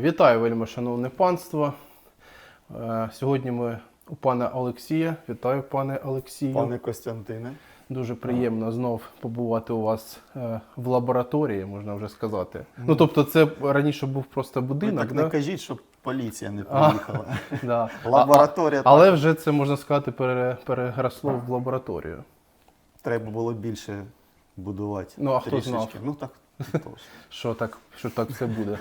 Вітаю, вельми шановне панство. Е, Сьогодні ми у пана Олексія. Вітаю, пане Олексію. Пане Костянтине, Дуже приємно знов побувати у вас е, в лабораторії, можна вже сказати. Ну тобто, це раніше був просто ви будинок, так да? не кажіть, щоб поліція не А. приїхала. Да. Лабораторія А- але вже це можна сказати пере, переросло в лабораторію. треба було більше будувати. Ну, а хто знав? Ну так що так, що так все буде.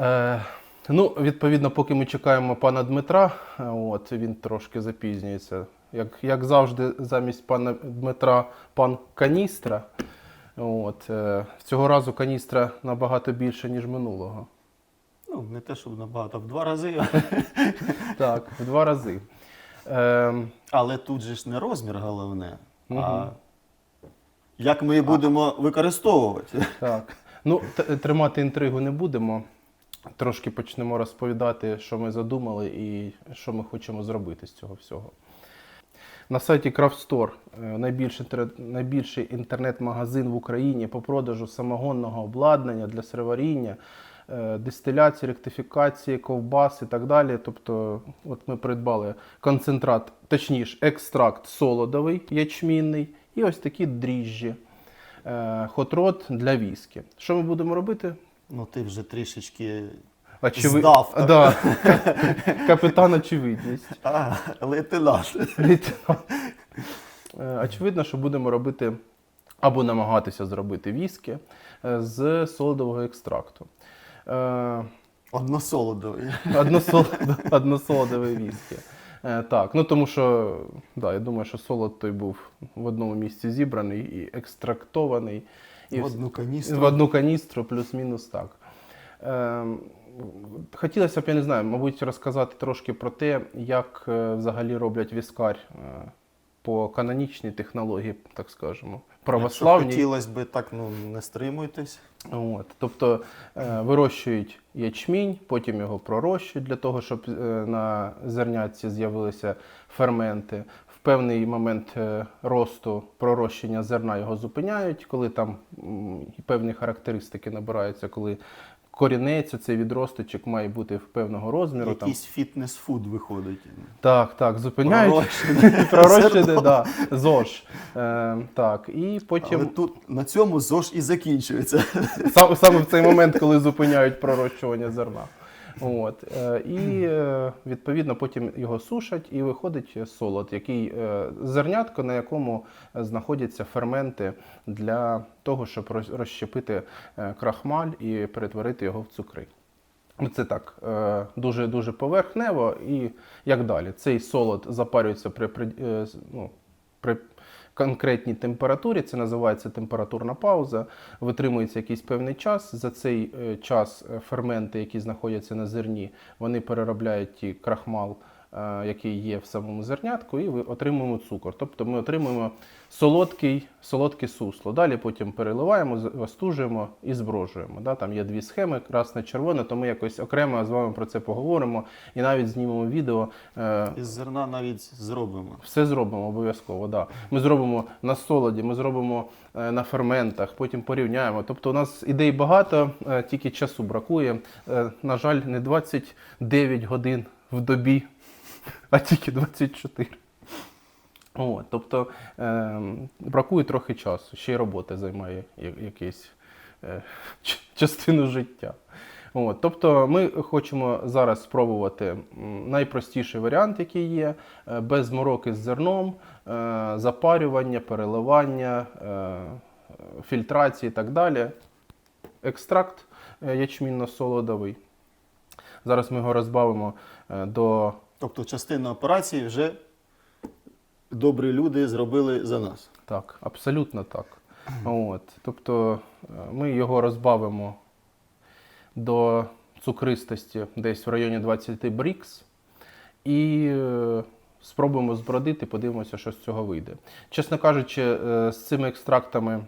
Е, ну, відповідно, поки ми чекаємо пана Дмитра, е, от, він трошки запізнюється. Як, як завжди, замість пана Дмитра пан каністра. От, е, цього разу каністра набагато більше, ніж минулого. Ну, не те, щоб набагато, в два рази. Так, в два рази. Е, Але тут же ж не розмір головне, а як ми її будемо використовувати. Так. Ну, тримати інтригу не будемо. Трошки почнемо розповідати, що ми задумали і що ми хочемо зробити з цього всього. На сайті Store, е, найбільший, інтернет-магазин в Україні по продажу самогонного обладнання для сироваріння, е, дистиляції, ректифікації, ковбас і так далі. Тобто, от ми придбали концентрат, точніше, екстракт солодовий ячмінний і ось такі дріжджі. Е, Хотрот для віскі. Що ми будемо робити? Ну ти вже трішечки Очеви- Здав, так? Да. Капітан очевидність. а, лейтенант. Лейтенант. Е, Очевидно, що будемо робити або намагатися зробити віскі е, з солодового екстракту. Е, Односолодовий. Односол- Односолодове віскі. Е, Так, ну тому що да, я думаю, що солод той був в одному місці зібраний і екстрактований. І В одну каністру. В одну каністру, плюс-мінус так. Хотілося б, я не знаю, мабуть, розказати трошки про те, як е, взагалі роблять віскар е, по канонічній технології, так скажемо, Якщо хотілося б так, ну не стримуйтесь. От, тобто е, вирощують ячмінь, потім його пророщують для того, щоб е, на зернятці з'явилися ферменти. Певний момент е, росту пророщення зерна його зупиняють, коли там певні характеристики набираються, коли корінець, цей відросточок має бути в певного розміру. Якийсь фітнес-фуд виходить. Так, так, зупиняють. Пророщене, да, ЗОЖ. Е, так, і потім. Але тут на цьому ЗОЖ і закінчується. Сам- Саме в цей момент, коли зупиняють пророщування зерна. От. е, І е, відповідно потім його сушать і виходить солод, який е, зернятко, на якому знаходяться ферменти для того, щоб розщепити крахмаль і перетворити його в цукри. Ну, Це так, е, дуже дуже поверхнево і як далі. Цей солод запарюється при, ну, при конкретній температурі, це називається температурна пауза, витримується якийсь певний час. За цей е, час е, ферменти, які знаходяться на зерні, вони переробляють ті крахмал, який є в самому зернятку, і отримуємо цукор. Тобто ми отримуємо солодкий, солодке сусло. Далі потім переливаємо, остужуємо і зброжуємо. Да? Там є дві схеми, красне, червоне, то ми якось окремо з вами про це поговоримо і навіть знімемо відео. е, Із зерна навіть зробимо. все зробимо обов'язково. Да. Ми зробимо на солоді, ми зробимо е, на ферментах, потім порівняємо. Тобто у нас ідей багато, е, тільки часу бракує. Е, На жаль, не 29 годин в добі, а тільки 24. От, тобто е, бракує трохи часу, ще й робота займає якийсь е, частину життя. От, тобто ми хочемо зараз спробувати найпростіший варіант, який є, е, без мороки з зерном, е, запарювання, переливання, е, фільтрації і так далі. Екстракт е, ячмінно-солодовий. Зараз ми його розбавимо е, до Тобто частину операції вже добрі люди зробили за нас. Так, абсолютно так. От, тобто е, ми його розбавимо до цукристості десь в районі 20 брікс і е, спробуємо збродити, подивимося, що з цього вийде. Чесно кажучи, е, з цими екстрактами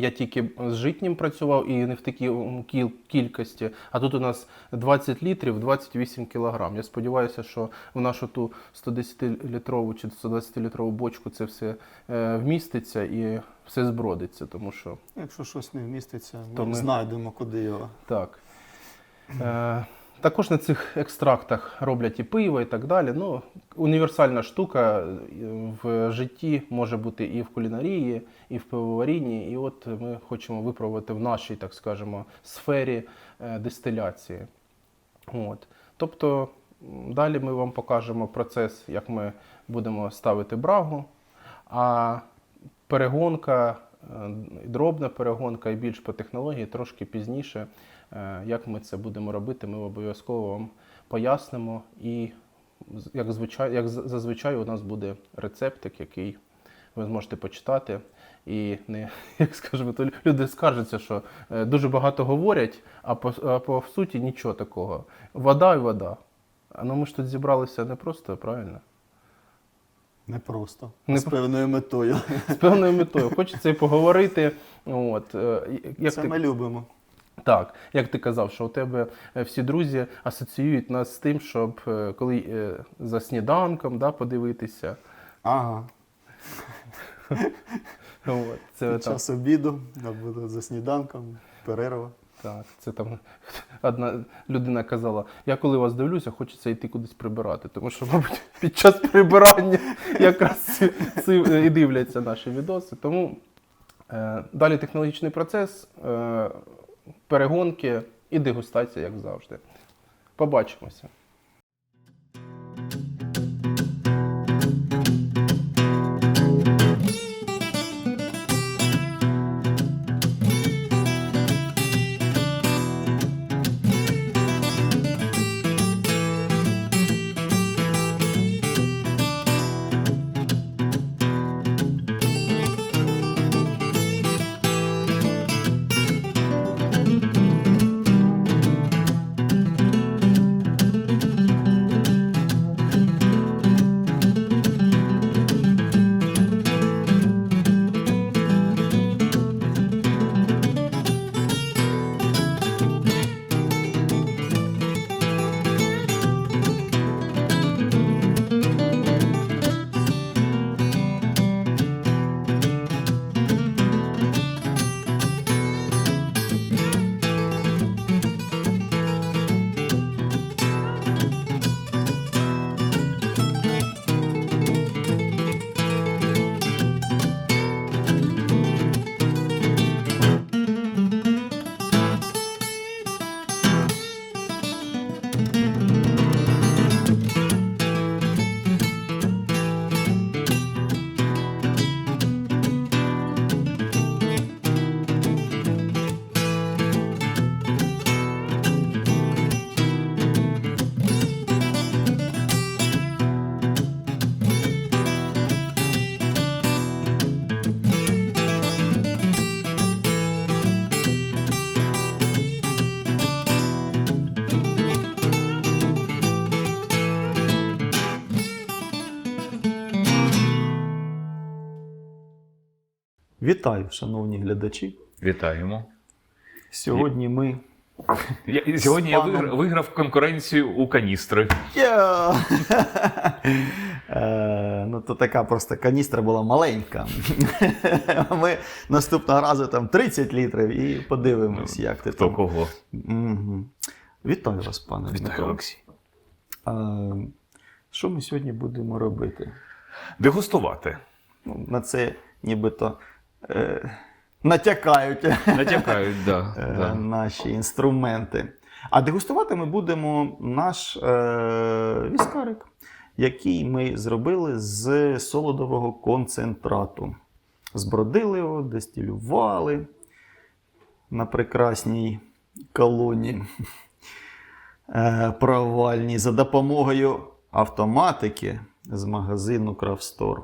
я тільки з житнім працював і не в такій кількості. А тут у нас 20 літрів, 28 кілограм. Я сподіваюся, що в нашу ту 110-літрову чи 120-літрову бочку це все е, вміститься і все збродиться. Тому що Якщо щось не вміститься, То ми- знайдемо, куди його. так. Також на цих екстрактах роблять і пиво, і так далі. Ну, універсальна штука е, в житті може бути і в кулінарії, і в пивоварінні. І от ми хочемо випробувати в нашій, так скажемо, сфері е, дистиляції. От. Тобто далі ми вам покажемо процес, як ми будемо ставити брагу, а перегонка, е, дробна перегонка і більш по технології трошки пізніше. Е, Як ми це будемо робити, ми обов'язково вам пояснимо. І як, звичай, як зазвичай у нас буде рецептик, який ви зможете почитати. І не, як скажемо, то люди скаржаться, що е, дуже багато говорять, а по, а по суті нічого такого. Вода і вода. А ну ми ж тут зібралися не просто, правильно? Не просто. Не з певною метою. З певною метою. Хочеться і поговорити. От, е, як Це ти, ми любимо. Так, як ти казав, що у тебе е, всі друзі асоціюють нас з тим, щоб е, коли е, за сніданком да, подивитися. Ага. От, це, Під час обіду, або за сніданком, перерва. так, це там одна людина казала: я коли вас дивлюся, хочеться йти кудись прибирати. Тому що, мабуть, під час прибирання якраз ці, і дивляться наші відоси. Тому е, далі технологічний процес, е, перегонки і дегустація, як завжди. Побачимося. Вітаю, шановні глядачі. Вітаємо. Сьогодні ми. Я, сьогодні З я виграв, конкуренцію у каністри. Я! Е, Ну, то така просто каністра була маленька. Ми наступного разу там 30 літрів і подивимось, як ти Хто там. кого? Мгм. Вітаю вас, пане Вітаю. Олексій. А, Що ми сьогодні будемо робити? Дегустувати. Ну, на це нібито е, натякають Натякають, да, е, да. наші інструменти. А дегустувати ми будемо наш е, віскарик, який ми зробили з солодового концентрату. Збродили його, дестилювали на прекрасній колоні е, провальній за допомогою автоматики з магазину Крафстор.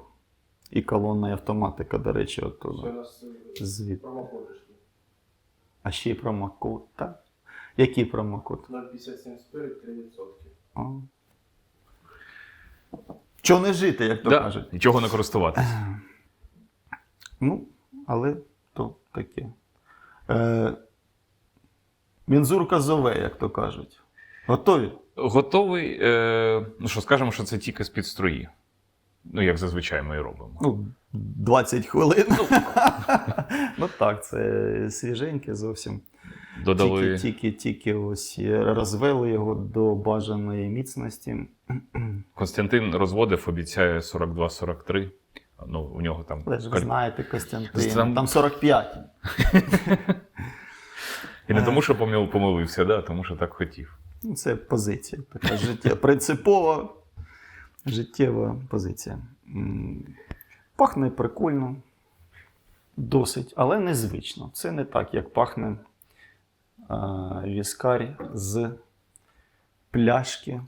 І колонна і автоматика, до речі, оттуда. Звід. А ще й промокод, так? Який промокод? 0,57 спирит 3%. А. Чого не жити, як то да. кажуть. Нічого не користуватися. Ну, але то таке. Е, Мінзурка зове, як то кажуть. Готові? Готовий. Е, ну що, скажемо, що це тільки з-під струї. Ну, як зазвичай ми і робимо. Ну, 20 хвилин. ну так, це свіженьке зовсім. Додали Тільки, тільки, тільки ось розвели його до бажаної міцності. Константин розводив, обіцяє 42-43. Ну, у нього там. Але ж ви знаєте, Костянтин, Там- там 45. І не тому, що помил- помилився, да, а тому що так хотів. Ну, Це позиція, така життя, принципова життєва позиція. Пахне прикольно, досить, але незвично. Це не так, як пахне а, віскарь з пляшки.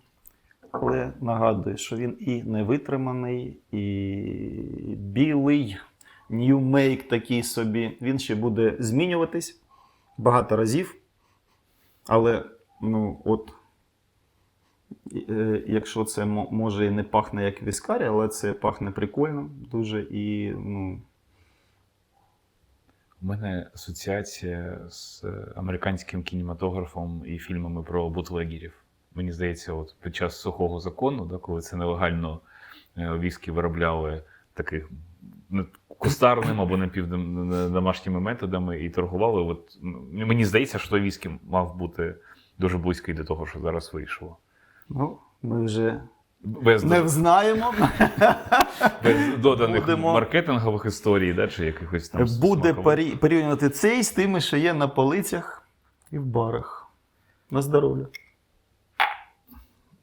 Але нагадую, що він і невитриманий, і білий, make такий собі. Він ще буде змінюватись багато разів. Але, ну, от, якщо це може і не пахне як віскарі, але це пахне прикольно дуже і ну, У мене асоціація з е, американським кінематографом і фільмами про бутлегерів. Мені здається, от під час сухого закону, да, коли це нелегально е, віскі виробляли таких кустарним або напівдомашніми методами і торгували. От, мені здається, що той віскі мав бути дуже близький до того, що зараз вийшло. Ну, ми вже Без, не взнаємо. без доданих Будемо- маркетингових історій, да, чи якихось там Буде порі- порівнювати цей з тими, що є на полицях і в барах. На здоров'я.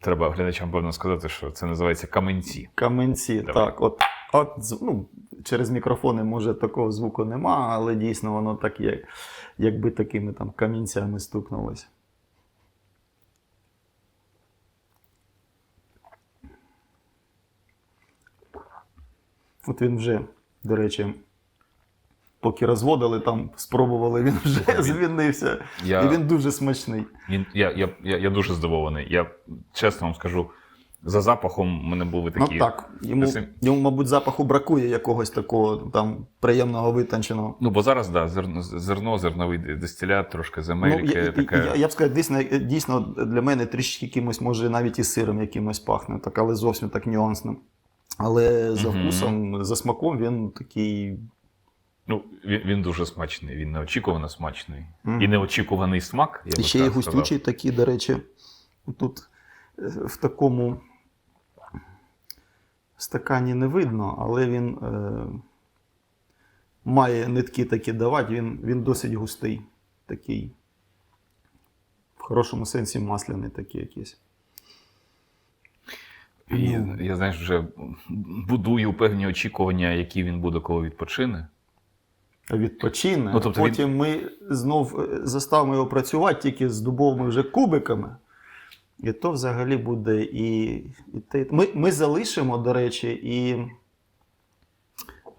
Треба глядачам певно сказати, що це називається каменці. Каменці, Давай. так. От, от ну, через мікрофони, може, такого звуку нема, але дійсно воно так є, якби такими там камінцями стукнулося. От він вже, до речі, поки розводили, там спробували, він вже Він- звільнився. Я... І він дуже смачний. Він, я, я, я, я дуже здивований. Я чесно вам скажу, за запахом в мене були такі. Ну так, йому, йому, мабуть, запаху бракує якогось такого там приємного витонченого. Ну, бо зараз, да, зерно, зерно зерновий дистилят, трошки з Америки. ну, я, таке... я, я б сказав, дійсно, дійсно для мене трішки якимось, може, навіть і сиром якимось пахне, так, але зовсім так нюансно. Але за вкусом, за смаком він такий. Ну, він, він дуже смачний, він неочікувано смачний. Мгм. І неочікуваний смак. Я І ще й густючий такий, до речі, тут е, в такому стакані не видно, але він е, має нитки такі давати, він, він досить густий, такий. В хорошому сенсі масляний такий якийсь. І Ну. я, знаєш, вже будую певні очікування, які він буде, коли відпочине. Відпочине, Ну, тобто він- потім ми знов е, заставимо його працювати тільки з дубовими вже кубиками. І то взагалі буде і. і те. Ми, ми залишимо, до речі, і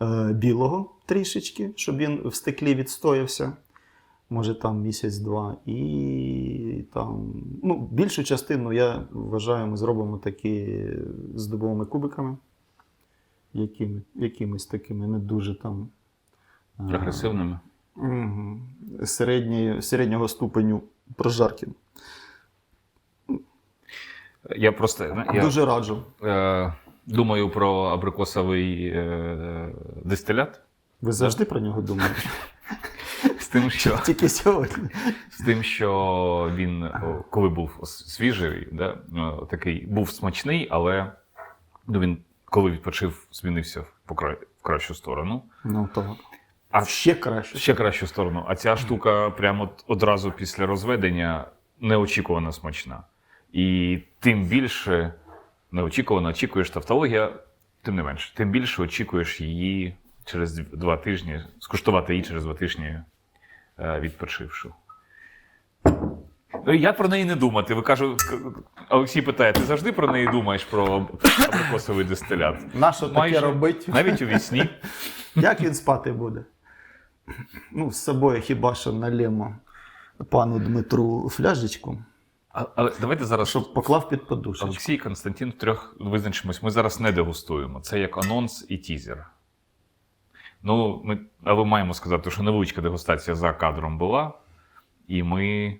е, білого трішечки, щоб він в стеклі відстоявся. Може там місяць-два. І там, ну, більшу частину, я вважаю, ми зробимо такі з дубовими кубиками. Якими, якимись такими не дуже там. е, Агресивними. Мгм. Середньої, середнього ступеню прожарки. Я просто я, Дуже раджу. е, думаю про абрикосовий е, дистилят. Ви завжди про нього думаєте? З тим, що Тільки сьогодні. З тим, що він, коли був свіжий, да, такий був смачний, але ну, він, коли відпочив, змінився в, покра... в кращу сторону. Ну так. А Ще краще. ще кращу сторону. А ця штука прямо одразу після розведення неочікувано смачна. І тим більше неочікувано очікуєш тавтологія, тим не менше, тим більше очікуєш її через два тижні, скуштувати її через два тижні е, відпочивши. Ну, Як про неї не думати? Ви кажу, Олексій питає, ти завжди про неї думаєш про абрикосовий дистилят? Нащо таке робити? Навіть у вісні. Як він спати буде? Ну, з собою хіба що налємо пану Дмитру фляжечку, А- Але давайте зараз, щоб поклав під подушечку. Олексій Константин трьох визначимось. Ми зараз не дегустуємо. Це як анонс і тізер. Ну, ми, але маємо сказати, що невеличка дегустація за кадром була. І ми.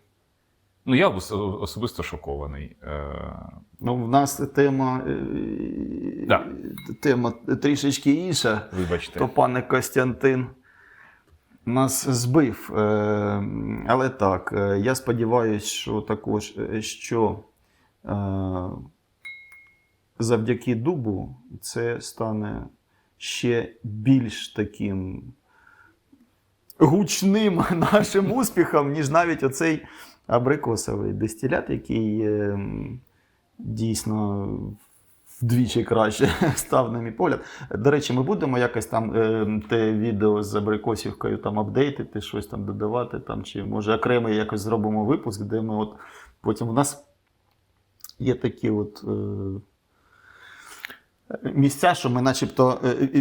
Ну, я ос- особисто шокований. Е, Ну, в нас тема, е, Да. тема трішечки інша. Вибачте. То пане Костянтин. нас збив. Е, але так, я сподіваюся, що також що завдяки дубу це стане ще більш таким гучним нашим успіхом, ніж навіть оцей абрикосовий дистилят, який е, дійсно вдвічі краще став, на мій погляд. До речі, ми будемо якось там е, те відео з абрикосівкою там апдейтити, щось там додавати, там, чи може окремий якось зробимо випуск, де ми от потім у нас є такі от. Е, Місця, що ми начебто е, е,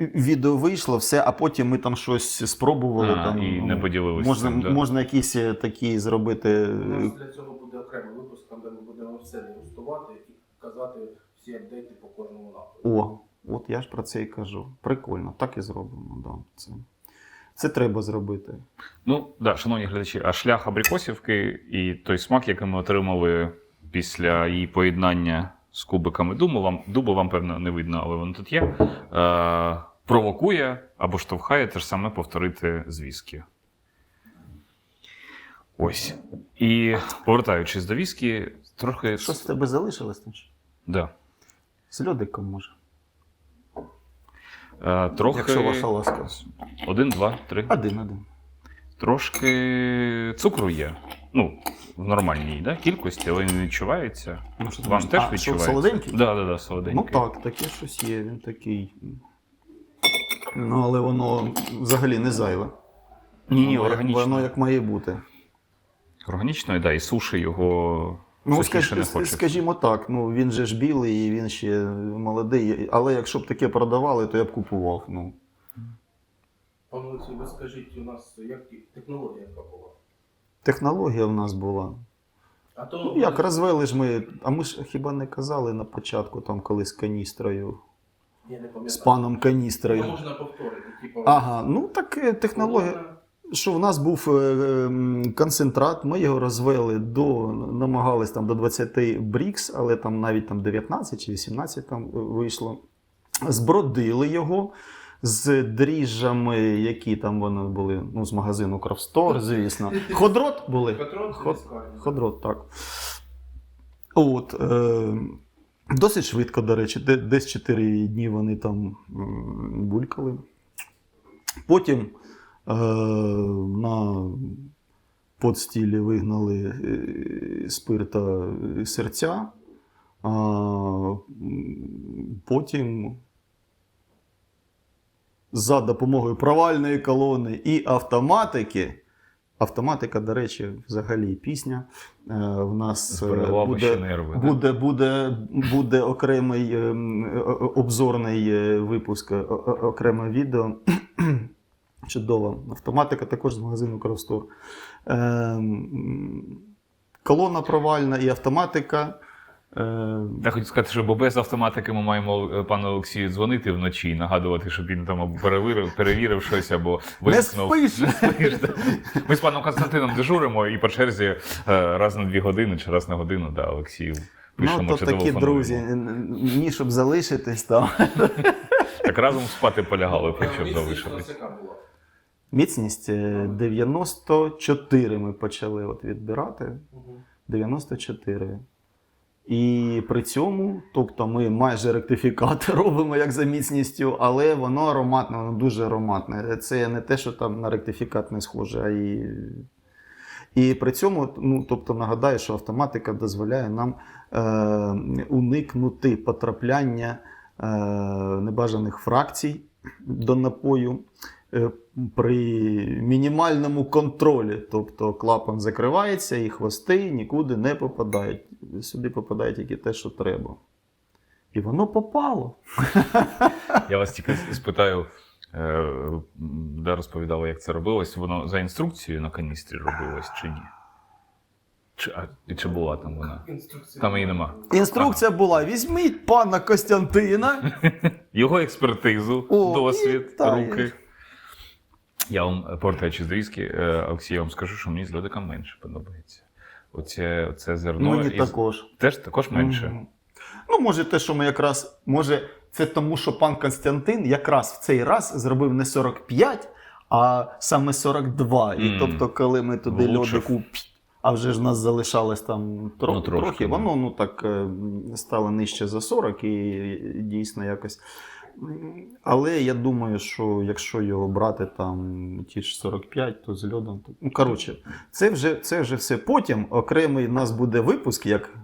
е, відео вийшло, все, а потім ми там щось спробували. А, там, і не поділилися Можна, да. можна якісь такі зробити. У нас для цього буде окремий випуск, там де ми будемо все дегустувати і казати всі апдейти по кожному напрямку. О, от я ж про це і кажу. Прикольно, так і зробимо. Да. Це, це треба зробити. Ну, да, шановні глядачі, а шлях абрикосівки і той смак, який ми отримали після її поєднання з кубиками дубу, вам, дубу вам, певно, не видно, але воно тут є. Е, провокує або штовхає те ж саме повторити з віскі. Ось. І повертаючись до віскі, трохи. Щось в тебе залишилось там? Да. З льодиком може. Е, трохи... Якщо ваша ласка. Один, два, три. Один, один. Трошки цукру є. Ну, в нормальній да, кількості, але не відчувається. Ну, що ти Вам думаєш? теж а, що, відчувається? солоденький? Да, да, да, солоденький. Ну так, таке щось є, він такий. Ну, але воно взагалі не зайве. Ні, ні, воно, як- органічно. воно як має бути. Органічно, да, і суші його Ну, сухіше скаж, не хочеться. скажімо так, ну він же ж білий і він ще молодий. Але якщо б таке продавали, то я б купував. Ну. Пане Олексій, ви скажіть, у нас як технологія яка була? Технологія в нас була. А то Ну, як розвели ж ми. А ми ж хіба не казали на початку, там колись каністрою, я не з паном каністрою. можна повторити. Типу, Ага, ну так е, технологія. Що в нас був е, концентрат, ми його розвели до, намагались там до 20 брікс, але там навіть там 19 чи 18 там е, вийшло. Збродили його з дріжджами, які там вони були, ну, з магазину Крафстор, звісно. Ходрот були. Петрон Ход- Скарб. Ходрот, так. От, е, досить швидко, до речі, десь 4 дні вони там булькали. Потім е, на подстілі вигнали е, спирта серця. А, потім за допомогою провальної колони і автоматики. Автоматика, до речі, взагалі пісня. Е, в нас е, буде, нерви. да? буде, буде, буде окремий ем, е, обзорний випуск, окреме відео. Чудово. Автоматика також з магазину Крафстор. Ем, колона провальна і автоматика. Е, Я хочу сказати, що бо без автоматики ми маємо е, пану Олексію дзвонити вночі і нагадувати, щоб він там перевірив, перевірив щось або вимкнув. спиш! Не спиш. Ми з паном Константином дежуримо і по черзі е, раз на дві години чи раз на годину, да, Олексію. Пишемо ну, то чи такі друзі, ні, щоб залишитись там. Так разом спати полягали, якщо Міцність залишились. Міцність е, 94 ми почали от відбирати. 94. І при цьому, тобто ми майже ректифікат робимо як за міцністю, але воно ароматне, воно дуже ароматне. Це не те, що там на ректифікат не схоже, а і. І при цьому, ну, тобто, нагадаю, що автоматика дозволяє нам е, уникнути потрапляння е, небажаних фракцій до напою при мінімальному контролі. Тобто клапан закривається і хвости нікуди не попадають. Сюди попадає тільки те, що треба. І воно попало. Я вас тільки спитаю, е, де розповідали, як це робилось. Воно за інструкцією на каністрі робилось чи ні? Чи, а, чи була там вона? Інструкція. Там її нема. Інструкція була: візьміть пана Костянтина. Його експертизу, О, досвід, і та, руки. Я вам, повертаючись до різки, е, Олексій, я вам скажу, що мені з льодиком менше подобається. Оце, оце зерно. Мені із- також. Теж також менше. Мгм. Ну, може, те, що ми якраз. Може, це тому, що пан Константин якраз в цей раз зробив не 45, а саме 42. І тобто, коли ми туди Влучив. льодику, а вже ж нас залишалось там тро, Ну, трошки, трохи, воно ну так е, стало нижче за 40 і дійсно якось. Але я думаю, що якщо його брати там ті ж 45, то з льодом. То... Ну, коротше, це вже, це вже все. Потім окремий у нас буде випуск, як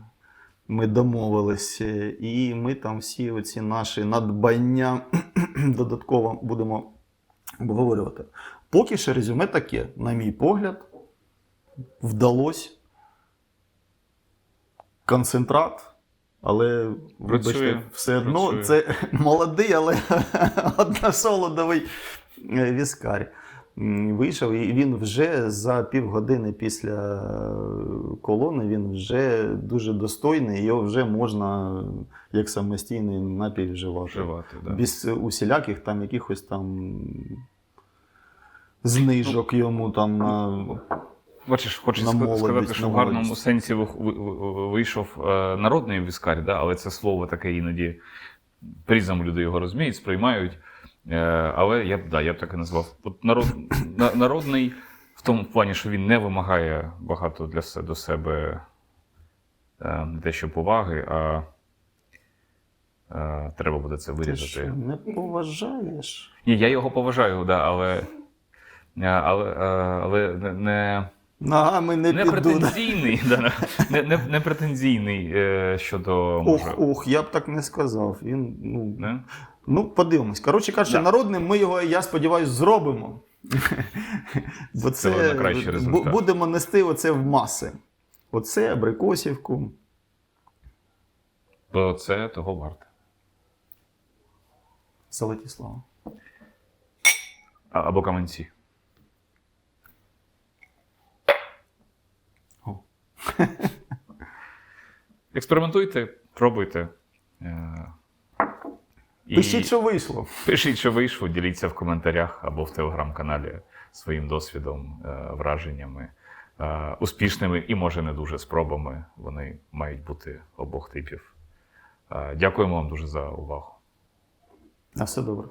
ми домовились, і ми там всі оці наші надбання додатково будемо обговорювати. Поки що резюме таке, на мій погляд, вдалося. Концентрат, але Працює, вибачте, все одно працює. це молодий, але односолодовий е, віскар. Вийшов, і він вже за півгодини після е, колони він вже дуже достойний, його вже можна як самостійний напій вживати. Вживати, да. Без усіляких там якихось там знижок йому там на. Бачиш, хочу На ска- молодість, сказати, що на в гарному молодість. сенсі ви- ви- ви- вийшов е, народний віскар, да? але це слово таке іноді по-різному люди його розуміють, сприймають. Е, але я б да, я б так і назвав. От народ, народний в тому плані, що він не вимагає багато для се- до себе е, не те, що поваги, а треба буде це Ти вирізати. що, не поважаєш? Ні, я його поважаю, да, але, але, але не. Ногами не, Не піду. да. претензійний, да, не, не, е, щодо може. Ох, ох, я б так не сказав. Він, ну, Не? ну подивимось. Коротше кажучи, Да. народним ми його, я сподіваюся, зробимо. Бо Це це, будемо нести оце в маси. Оце абрикосівку. Бо це того варте. Золоті слова. Або каменці. Експериментуйте, пробуйте. Е, і Пишіть, що вийшло. пишіть, що вийшло, діліться в коментарях або в телеграм-каналі своїм досвідом, е, враженнями, е, успішними і, може, не дуже спробами. Вони мають бути обох типів. Дякуємо вам дуже за увагу. На все добре.